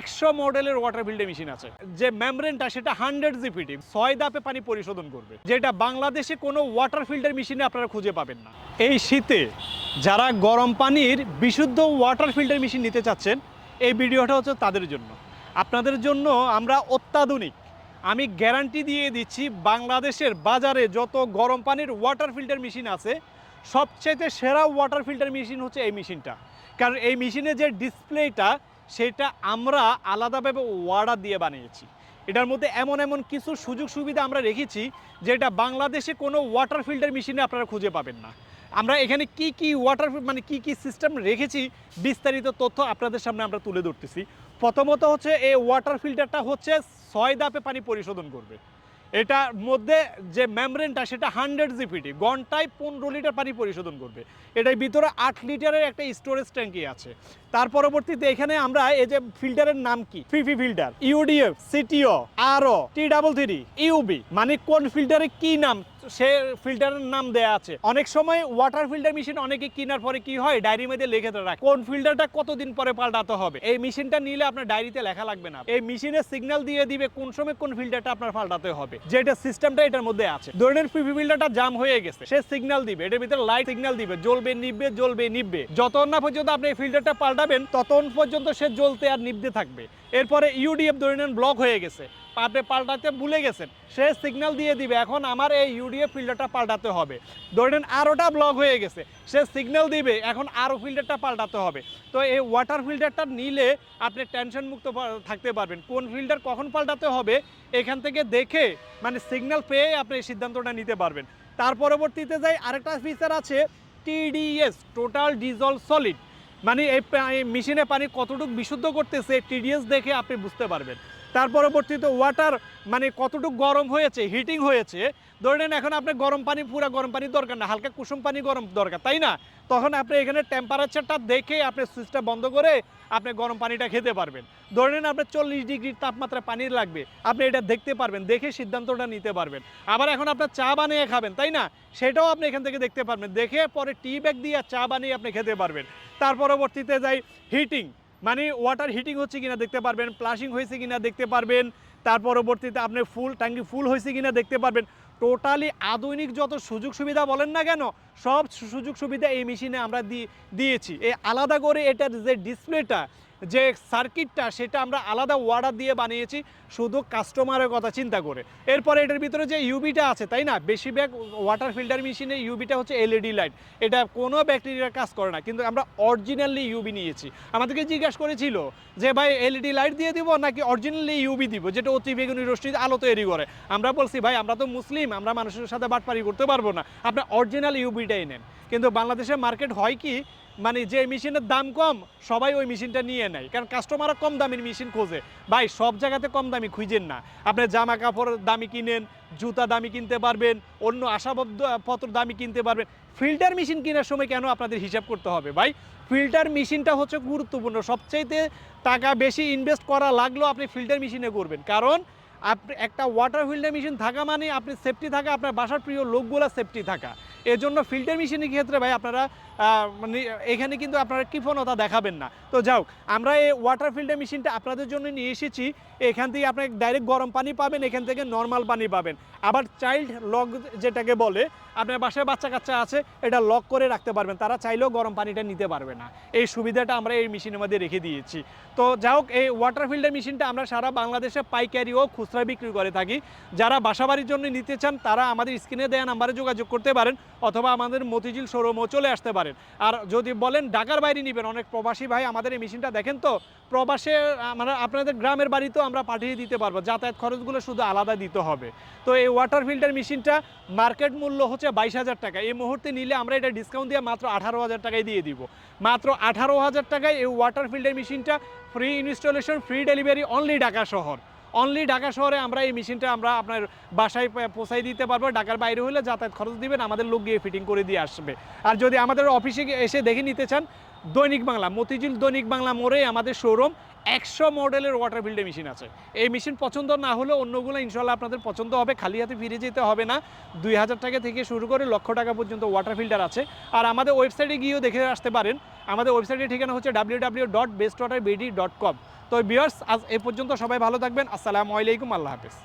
একশো মডেলের water filter machine আছে। যে মেমব্রেনটা সেটা হান্ড্রেড জিপিটি ছয় দাপে পানি পরিশোধন করবে। যেটা বাংলাদেশে কোনো ওয়াটার ফিল্টার মেশিনে আপনারা খুঁজে পাবেন না। এই শীতে যারা গরম পানির বিশুদ্ধ ওয়াটার ফিল্টার মেশিন নিতে চাচ্ছেন, এই ভিডিওটা হচ্ছে তাদের জন্য। আপনাদের জন্য আমরা অত্যাধুনিক। আমি গ্যারান্টি দিয়ে দিচ্ছি, বাংলাদেশের বাজারে যত গরম পানির ওয়াটার ফিল্টার মেশিন আছে, সবচাইতে সেরা ওয়াটার ফিল্টার মেশিন হচ্ছে এই মেশিনটা কারণ এই মেশিনের যে ডিসপ্লেটা সেটা আমরা আলাদাভাবে ওয়ার্ডার দিয়ে বানিয়েছি। এটার মধ্যে এমন এমন কিছু সুযোগ সুবিধা আমরা রেখেছি, যেটা বাংলাদেশে কোনো ওয়াটার ফিল্টার মেশিনে আপনারা খুঁজে পাবেন না। আমরা এখানে কি কি ওয়াটার মানে কি কি সিস্টেম রেখেছি, বিস্তারিত তথ্য আপনাদের সামনে আমরা তুলে ধরতেছি। প্রথমত হচ্ছে এই ওয়াটার ফিল্টারটা হচ্ছে ছয় দাপে পানি পরিশোধন করবে। এটার মধ্যে যে মেমব্রেনটা সেটা হান্ড্রেড জিপিটি ঘন্টায় পনেরো লিটার পানি পরিশোধন করবে। এটার ভিতরে আট লিটারের একটা স্টোরেজ ট্যাঙ্কি আছে। তার পরবর্তীতে এখানে আমরা এই যে ফিল্টারের নাম কি? ফিফি ফিল্টার ইউডিএফ সিটিও আরও টি ডাবল থ্রি ইউবি মানে কোন ফিল্টারে কি নাম সে ফিল্টারের নাম দেয়া আছে। অনেক সময় ওয়াটার ফিল্টার মেশিন অনেকে কেনার পরে কি হয় ডায়েরি মধ্যে লিখে রাখে। কোন ফিল্টারটা কতদিন পরে পাল্টাতে হবে? এই মেশিনটা নিলে আপনার ডায়েরিতে লেখা লাগবে না। এই মেশিনে সিগন্যাল দিয়ে দিবে কোন সময় কোন ফিল্টারটা আপনার পাল্টাতে হবে। যেটা সিস্টেমটা এটার মধ্যে আছে। ধরনের পিপি ফিল্টারটা জাম হয়ে গেছে। সে সিগন্যাল দিবে। এটার ভিতরে লাইট সিগন্যাল দিবে। জ্বলবে নিববে জ্বলবে নিববে যতক্ষণ না পর্যন্ত আপনি এই ফিল্টারটা পাল্টাবেন, ততক্ষণ পর্যন্ত সে জ্বলতে আর নিবতে থাকবে। এরপরে ইউডিএফ ধরে নেন ব্লক হয়ে গেছে। আপনি পাল্টাতে ভুলে গেছেন। সে সিগন্যাল দিয়ে দিবে, এখন আমার এই ইউডিএফ ফিল্টারটা পাল্টাতে হবে। ধরে নেন, আরোটা ব্লক হয়ে গেছে। সে সিগন্যাল দিবে, এখন আরও ফিল্টারটা পাল্টাতে হবে। তো এই ওয়াটার ফিল্টারটা নিলে আপনি টেনশন মুক্ত থাকতে পারবেন। কোন ফিল্টার কখন পাল্টাতে হবে, এখান থেকে দেখে মানে সিগন্যাল পেয়ে আপনি এই সিদ্ধান্তটা নিতে পারবেন। তার পরবর্তীতে যাই, আরেকটা ফিচার আছে টিডিএস টোটাল ডিজল সলিড মানে এই মেশিনে পানি কতটুকু বিশুদ্ধ করতেছে টিডিএস দেখে আপনি বুঝতে পারবেন। তার পরবর্তীতে ওয়াটার মানে কতটুকু গরম হয়েছে হিটিং হয়েছে, ধরে নেন এখন আপনার গরম পানি, পুরো গরম পানি দরকার না, হালকা কুসুম পানি গরম দরকার, তাই না? তখন আপনি এখানে টেম্পারেচারটা দেখে আপনি সুইচটা বন্ধ করে আপনি গরম পানিটা খেতে পারবেন। ধরে নেন আপনার চল্লিশ ডিগ্রি তাপমাত্রা পানি লাগবে, আপনি এটা দেখতে পারবেন, দেখে সিদ্ধান্তটা নিতে পারবেন। আবার এখন আপনার চা বানিয়ে খাবেন, তাই না? সেটাও আপনি এখান থেকে দেখতে পারবেন, দেখে পরে টি ব্যাগ দিয়ে চা বানিয়ে আপনি খেতে পারবেন। তার পরবর্তীতে যাই হিটিং মানে ওয়াটার হিটিং হচ্ছে কিনা দেখতে পারবেন প্লাশিং হয়েছে কিনা দেখতে পারবেন, তার পরবর্তীতে আপনি ফুল ট্যাঙ্কি ফুল হয়েছে কিনা দেখতে পারবেন। টোটালি আধুনিক যত সুযোগ সুবিধা বলেন না কেন, সব সুযোগ সুবিধা এই মেশিনে আমরা দিয়েছি। এই আলাদা করে এটার যে ডিসপ্লেটা যে সার্কিটটা সেটা আমরা আলাদা ওয়ার্ডার দিয়ে বানিয়েছি, শুধু কাস্টমারের কথা চিন্তা করে। এরপরে এটার ভিতরে যে ইউবিটা আছে, তাই না? বেশিরভাগ ওয়াটার ফিল্টার মেশিনে ইউবিটা হচ্ছে এলইডি লাইট এটা কোনো ব্যাকটেরিয়ার কাজ করে না, কিন্তু আমরা অরিজিনালি ইউবি নিয়েছি। আমাদেরকে জিজ্ঞাসা করেছিল যে, ভাই এলইডি লাইট দিয়ে দিব নাকি অরিজিনালি ইউবি দিব? যেটা অতি বেগুনি রশ্মি আলো তৈরি করে। আমরা বলছি, ভাই, আমরা তো মুসলিম, আমরা মানুষের সাথে বাটপারি করতে পারব না। আপনি অরিজিনাল ইউবিটাই নেন। কিন্তু বাংলাদেশের মার্কেট হয় কি মানে যে মেশিনের দাম কম, সবাই ওই মেশিনটা নিয়ে নেয়। কারণ কাস্টমাররা কম দামের মেশিন খোঁজে। ভাই, সব জায়গাতে কম দামি খুঁজেন না। আপনি জামা কাপড় দামি কিনেন, জুতা দামি কিনতে পারবেন, অন্য আশাপত্র দামি কিনতে পারবেন। ফিল্টার মেশিন কেনার সময় কেন আপনাদের হিসাব করতে হবে ভাই? ফিল্টার মেশিনটা হচ্ছে গুরুত্বপূর্ণ। সবচাইতে টাকা বেশি ইনভেস্ট করা লাগলেও আপনি ফিল্টার মেশিনে করবেন। কারণ আপনি একটা ওয়াটার ফিল্টার মেশিন থাকা মানে আপনি সেফটি থাকা, আপনার বাসার প্রিয় লোকগুলো সেফটি থাকা। এজন্য ফিল্টার মেশিনের ক্ষেত্রে ভাই আপনারা মানে এখানে কিন্তু আপনারা কৃপণতা দেখাবেন না। তো যাও আমরা এই ওয়াটার ফিল্টার মেশিনটা আপনাদের জন্য নিয়ে এসেছি। এখান থেকে আপনার ডাইরেক্ট গরম পানি পাবেন, এখান থেকে নর্মাল পানি পাবেন। আবার চাইল্ড লক যেটাকে বলে, আপনার বাসায় বাচ্চা কাচ্চা আছে, এটা লক করে রাখতে পারবেন। তারা চাইলেও গরম পানিটা নিতে পারবে না। এই সুবিধাটা আমরা এই মেশিনের মধ্যে রেখে দিয়েছি। তো যাই হোক, এই ওয়াটার ফিল্টার মেশিনটা আমরা সারা বাংলাদেশে পাইকারি ও খুচরা বিক্রি করে থাকি। যারা বাসাবাড়ির জন্য নিতে চান, তারা আমাদের স্ক্রিনে দেওয়া নাম্বারে যোগাযোগ করতে পারেন। অথবা আমাদের মতিঝিল শোরুমও চলে আসতে পারেন। আর যদি বলেন ঢাকার বাইরে নেবেন, অনেক প্রবাসী ভাই আমাদের এই মেশিনটা দেখেন তো, প্রবাসে মানে আপনাদের গ্রামের বাড়িতেও আমরা পাঠিয়ে দিতে পারব। যাতায়াত খরচগুলো শুধু আলাদা দিতে হবে। তো এই ওয়াটার ফিল্টার মেশিনটা মার্কেট মূল্য হচ্ছে বাইশ হাজার টাকা। এই মুহূর্তে নিলে আমরা এটা ডিসকাউন্ট দিয়ে মাত্র আঠারো হাজার টাকায় দিয়ে দিব। মাত্র আঠারো হাজার টাকায় এই ওয়াটার ফিল্টার মেশিনটা free installation free delivery only Dhaka শহর। অনলি ঢাকা শহরে আমরা এই মেশিনটা আমরা আপনার বাসায় পৌঁছাই দিতে পারব। ঢাকার বাইরে হলে যাতায়াত খরচ দিবেন, আমাদের লোক গিয়ে ফিটিং করে দিয়ে আসবে। আর যদি আমাদের অফিসে এসে দেখে নিতে চান, দৈনিক বাংলা, মতিঝিল দৈনিক বাংলা মোড়ে আমাদের শোরুম একশো মডেলের ওয়াটার ফিল্টার মেশিন আছে। এই মেশিন পছন্দ না হলেও অন্যগুলো ইনশাল্লাহ আপনাদের পছন্দ হবে, খালি হাতে ফিরে যেতে হবে না। দুই হাজার টাকা থেকে শুরু করে লক্ষ টাকা পর্যন্ত ওয়াটার ফিল্টার আছে। আর আমাদের ওয়েবসাইটে গিয়েও দেখে আসতে পারেন। আমাদের ওয়েবসাইটের ঠিকানা হচ্ছে W W dot best water BD dot com তো বিয়ার্স আজ এ পর্যন্ত সবাই ভালো থাকবেন। আসসালামু আলাইকুম আল্লাহ হাফেজ।